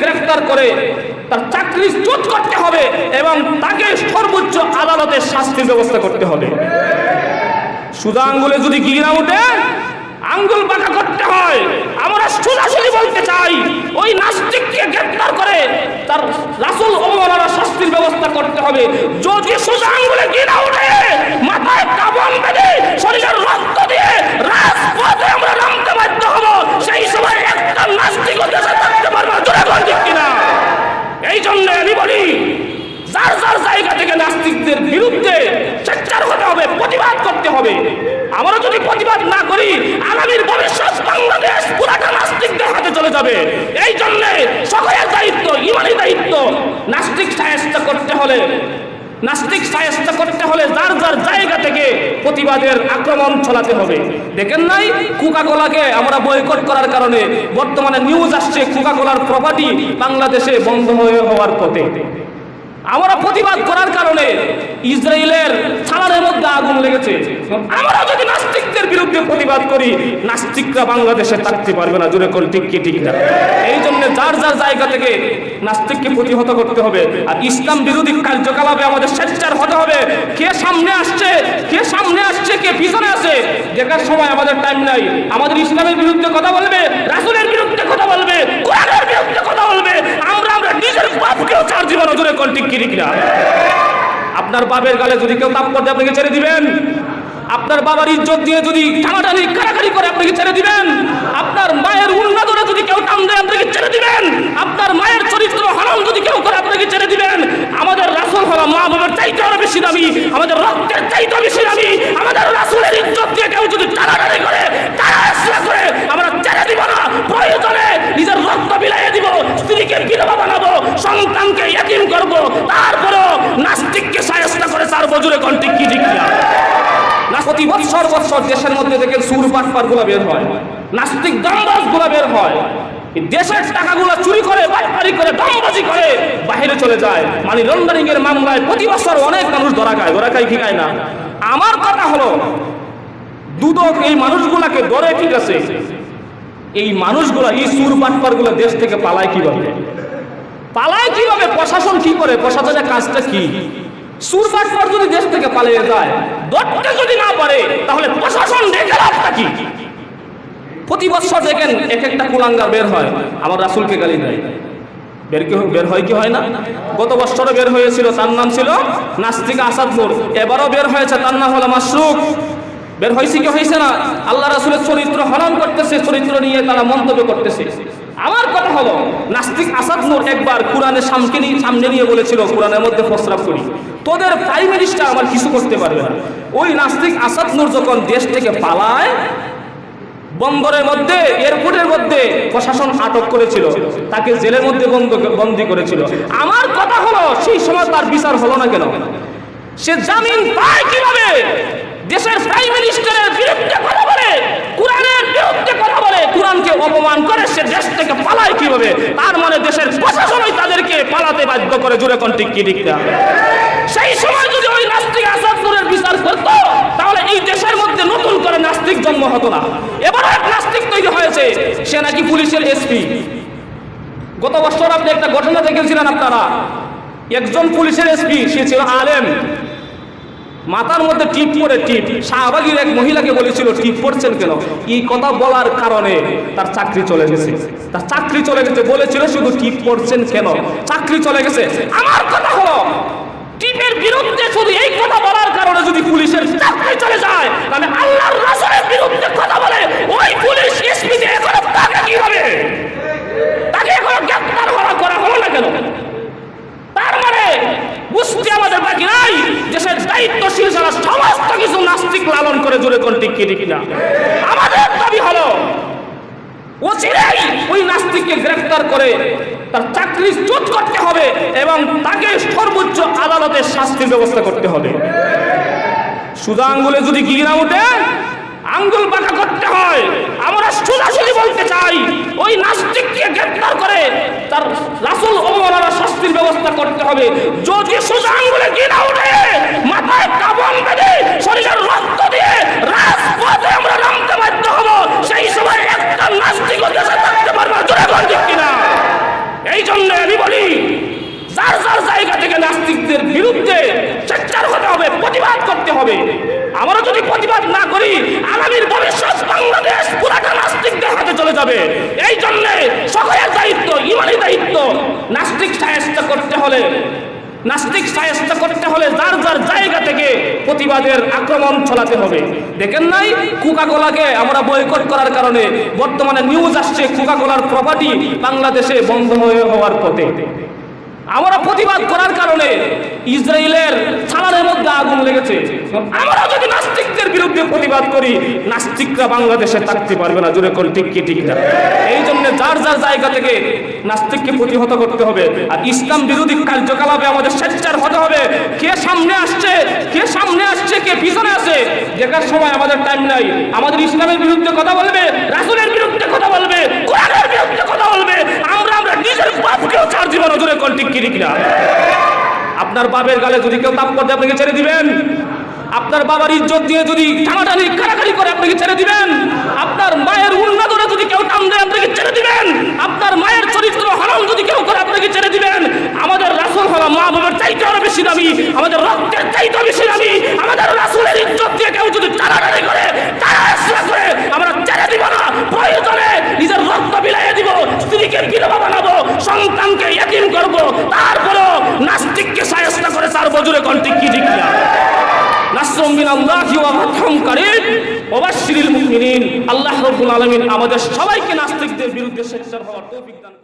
গ্রেফতার করে তার শাস্তির ব্যবস্থা করতে হবে। সুদা আঙ্গুলে যদি গিরি উঠে, আঙ্গুল বাঁকা করতে হয়। আমরা সোজাসুজি বলতে চাই, ওই নাস্তিককে গ্রেফতার করে তার রাসুল অবমাননা শাস্তির ব্যবস্থা করতে হবে। যদি সোজা আঙ্গুলে গিরি উঠে মাথায় কাবন বেঁধে শরীরের রক্ত দিয়ে রাজপথে আমরা নামতে বাধ্য হব সেই সময় একটা নাস্তিক দেশে থাকতে পারবে না। জোরে বল ঠিক কিনা এই জন্য আমি বলি যার যার জায়গা থেকে নাস্তিকদের বিরুদ্ধে চেষ্টার হতে হবে, প্রতিবাদ করতে হবে। আমরা যদি প্রতিবাদ না করি, আগামীর ভবিষ্যৎ বাংলাদেশ পুরাটা নাস্তিকদের হাতে চলে যাবে। এই জন্য সকলের দায়িত্ব, ইমানি দায়িত্ব, নাস্তিক সায়স্তা করতে হলে, নাস্তিক সায়স্তা করতে হলে যার যার জায়গা থেকে প্রতিবাদের আক্রমণ চালাতে হবে। দেখেন নাই কোকা কোলাকে আমরা বয়কট করার কারণে বর্তমানে নিউজ আসছে কোকা কোলার প্রপার্টি বাংলাদেশে বন্ধ হয়ে হওয়ার পথে। আমরা প্রতিবাদ করার কারণে ইসরায়েলের ছাড়ার মধ্যে আগুন লেগেছে। আমরা যদি নাস্তিকদের বিরুদ্ধে প্রতিবাদ করি, নাস্তিকরা বাংলাদেশে থাকতে পারবে না জুড়ে কোন ঠিক কি, ঠিক না। এই জন্য যার যার জায়গা থেকে নাস্তিককে প্রতিহত করতে হবে, আর ইসলাম বিরোধী কার্যকলাপে আমাদের স্বেচ্ছার হতে হবে। কে সামনে আসছে, কে সামনে আসছে, কে পিছনে আছে, দেখার সময় আমাদের টাইম নাই। আমাদের ইসলামের বিরুদ্ধে কথা বলবে, রাসুলের বিরুদ্ধে কথা বলবে কোরআনের বিরুদ্ধে কথা বলবে আমরা আমরা বাপকেও চার জীবন জোরে কোন ঠিক না? আপনার বাপের গালে যদি কেউ তাপ করতে আপনাকে ছেড়ে দিবেন? আপনার বাবার ইজ্জত দিয়ে যদি টানাটানি, কারাকারি করে আপনাকে ছেড়ে দিবেন? আপনার মায়ের উন্না যদি কেউ টান দেয়, আপনাকে ছেড়ে দিবেন? আপনার মায়ের চরিত্র হারাম যদি কেউ করে, আপনাকে ছেড়ে দিবেন? আমাদের রাসুল হলো মা বাবার চাইতে আরও বেশি দামি, আমাদের রক্তের চাইতে বেশি দামি, আমাদের রাসুলের ইজ্জত দিয়ে কেউ যদি টানাটানি করে টানা করে আমরা ছেড়ে দিব না প্রয়োজনে নিজের রক্ত বিলাইয়ে দিব স্ত্রীকে বিধবা বানাবো ইয়াতিম করব। তারপরেও নাস্তিককে সায়স্তা করে বজুরে কি প্রতি দেশের মধ্যে সুর পাটপারগুলা বের হয়। নাস্তিকগুলা বের হয়। দেশের টাকাগুলো চুরি করে, বাটপারি করে, দামবাজি করে বাইরে চলে যায়। মানে লন্ডারিং এর মামলায় প্রতি বছর অনেক মানুষ ধরা খায়। ধরা খায় কি না? আমার কথা হলো, দুদক এই মানুষগুলাকে ধরে ঠিক আছে। এই মানুষগুলা এই সুর পাটপার দেশ থেকে পালায় কীভাবে? পালায় কীভাবে? প্রশাসন কি করে? প্রশাসনের কাজটা কি? সুর পাটপার যদি দেশ থেকে পালিয়ে যায় ধরতে যদি না পারে, তাহলে প্রশাসন রেখে লাভটা কি? প্রতি বছর দেখেন এক একটা কুলাঙ্গা বের হয়, আমার রাসুলকে গালি দেয়। বের কি বের হয় কি হয় না? গত বছরও বের হয়েছিল, তার নাম ছিল নাস্তিক আসাদপুর এবারও বের হয়েছে, তার নাম হলো মাসরুক। বের হয়েছে কি হয়েছে না? আল্লাহ রাসুলের চরিত্র হরণ করতেছে, চরিত্র নিয়ে তারা মন্তব্য করতেছে। আমার কথা হলো, নাস্তিক আসাদ নূর একবার কোরআনের সামনে নিয়ে সামনে নিয়ে বলেছিল, কোরআনের মধ্যে প্রস্রাব করি। তোদের প্রাইম মিনিস্টার আমার কিছু করতে পারবে না। ওই নাস্তিক আসাদ নূর যখন দেশ থেকে পালায়, বন্দরের মধ্যে, এয়ারপোর্টের মধ্যে প্রশাসন আটক করেছিল। তাকে জেলের মধ্যে বন্ধ বন্দি করেছিল। আমার কথা হলো, সেই সময় তার বিচার হলো না কেন? সে জামিন পায় কীভাবে? দেশের প্রাইম মিনিস্টারের বিরুদ্ধে কথা বলে, কোরআনের বিরুদ্ধে কথা কোরআনকে অপমান করে, সে দেশ থেকে পালায় কীভাবে? তার মানে দেশের প্রশাসনই তাদেরকে পালাতে বাধ্য করে জুড়ে কন্টিক কি দিকটা সেই সময় যদি ওই নাস্তিক আসাদপুরের বিচার করত, তাহলে এই দেশের মধ্যে নতুন করে নাস্তিক জন্ম হতো না। এবার এক নাস্তিক তৈরি হয়েছে, সে নাকি পুলিশের এসপি। গত বছর আপনি একটা ঘটনা দেখেছিলেন আপনারা? একজন পুলিশের এসপি, সে ছিল আলেম। মাথার মধ্যে টিপ পরে টিপ। শাহবাগীর এক মহিলাকে বলেছিল, টিপ পড়ছেন কেন? এই কথা বলার কারণে তার চাকরি চলে গেছে। তার চাকরি চলে গেছে বলেছিল, শুধু টিপ পড়ছেন কেন? চাকরি চলে গেছে। আমার কথা হলো, টিপের বিরুদ্ধে শুধু এই কথা বলার কারণে যদি পুলিশের চাকরি চলে যায়, তাহলে আল্লাহর রাসূলের বিরুদ্ধে কথা বলে ওই পুলিশ এসপি দিয়ে এখনও তাকে কি হবে তাকে এখনও গ্রেফতার করা করা হলো না কেন তার মানে বুঝতে আমাদের বাকি নাই দেশের দায়িত্বশীল যারা সমস্ত কিছু নাস্তিক লালন করে জুড়ে কোন ঠিক কি ঠিক না। আমাদের দাবি ওই নাস্তিককে গ্রেফতার করে তার চাকরি করতে হবে এবং তাকে সর্বোচ্চ আদালতে শাস্তির ব্যবস্থা করতে হবে। সুদা আঙ্গুলে যদি গিরি না আঙ্গুল বাঁকা করতে হয়। আমরা সোজাসুজি বলতে চাই, ওই নাস্তিককে গ্রেফতার করে তার রাসুল অবমাননা শাস্তির ব্যবস্থা করতে হবে। যদি সোজা আঙ্গুলে গিরি না দুর্নীতির বিরুদ্ধে সোচ্চার হতে হবে, প্রতিবাদ করতে হবে। আমরা যদি প্রতিবাদ না করি, আগামীর ভবিষ্যৎ বাংলাদেশ পুরাটা নাস্তিকদের হাতে চলে যাবে। এই জন্যে সকলের দায়িত্ব ইমানি দায়িত্ব, নাস্তিক সাহায্য করতে হলে, নাস্তিক সাহায্য করতে হলে যার যার জায়গা থেকে প্রতিবাদের আক্রমণ চলাতে হবে। দেখেন নাই কোকাকোলাকে আমরা বয়কট করার কারণে বর্তমানে নিউজ আসছে কোকাকোলার প্রপার্টি বাংলাদেশে বন্ধ হয়ে হওয়ার পথে। আমরা প্রতিবাদ করার কারণে ইসরায়েলের ছালারের মধ্যে আগুন লেগেছে। আমরা যদি নাস্তিকদের বিরুদ্ধে প্রতিবাদ করি, নাস্তিকরা বাংলাদেশে থাকতে পারবে না। জোরে কোন ঠিক ঠিক না? এই জন্য যার যার জায়গা থেকে নাস্তিককে প্রতিহত করতে হবে, আর ইসলাম বিরোধী কার্যকলাপে আমাদের স্বেচ্ছার হতে হবে। কে সামনে আসছে, কে সামনে আসছে, কে পিছনে আছে, দেখার সময় আমাদের টাইম নাই। আমাদের ইসলামের বিরুদ্ধে কথা বলবে, রাসুলের বিরুদ্ধে কথা বলবে কোরআনের বিরুদ্ধে কথা বলবে আমরা আমরা নিজের জীবন জোরে কোন ঠিক কি ঠিক আপনার বাপের গালে যদি কেউ তাপ করতে আপনাকে ছেড়ে দিবেন? আপনার বাবার ইজ্জত দিয়ে যদি টানাটানি কারাকারি করে আপনাকে ছেড়ে দিবেন? আপনার মায়ের উন্না ধরে যদি কেউ টান দেয়, আপনাকে ছেড়ে দিবেন? আপনার মায়ের চরিত্র হরণ যদি কেউ করে, আপনাকে ছেড়ে দিবেন? আমাদের রাসুল হলো মা বাবার চাইতে আরও বেশি দামি, আমাদের রক্তের চাইতে বেশি দামি, আমাদের রাসুলের ইজ্জত দিয়ে কেউ যদি টানাটানি করে টানা করে, আমরা ছেড়ে দিব না, প্রয়োজনে নিজের রক্ত বিলাইয়ে দিব। স্ত্রীকে বিধবা বানাবো সন্তানকে ইয়াকিম করব, তারপরেও নাস্তিককে সায়স্তা করে তার বজুরে কন্টিক কি ঠিক না আল্লাহ রাব্বুল আলামিন আমাদের সবাইকে নাস্তিকদের বিরুদ্ধে সোচ্চার হওয়ার তৌফিক দান।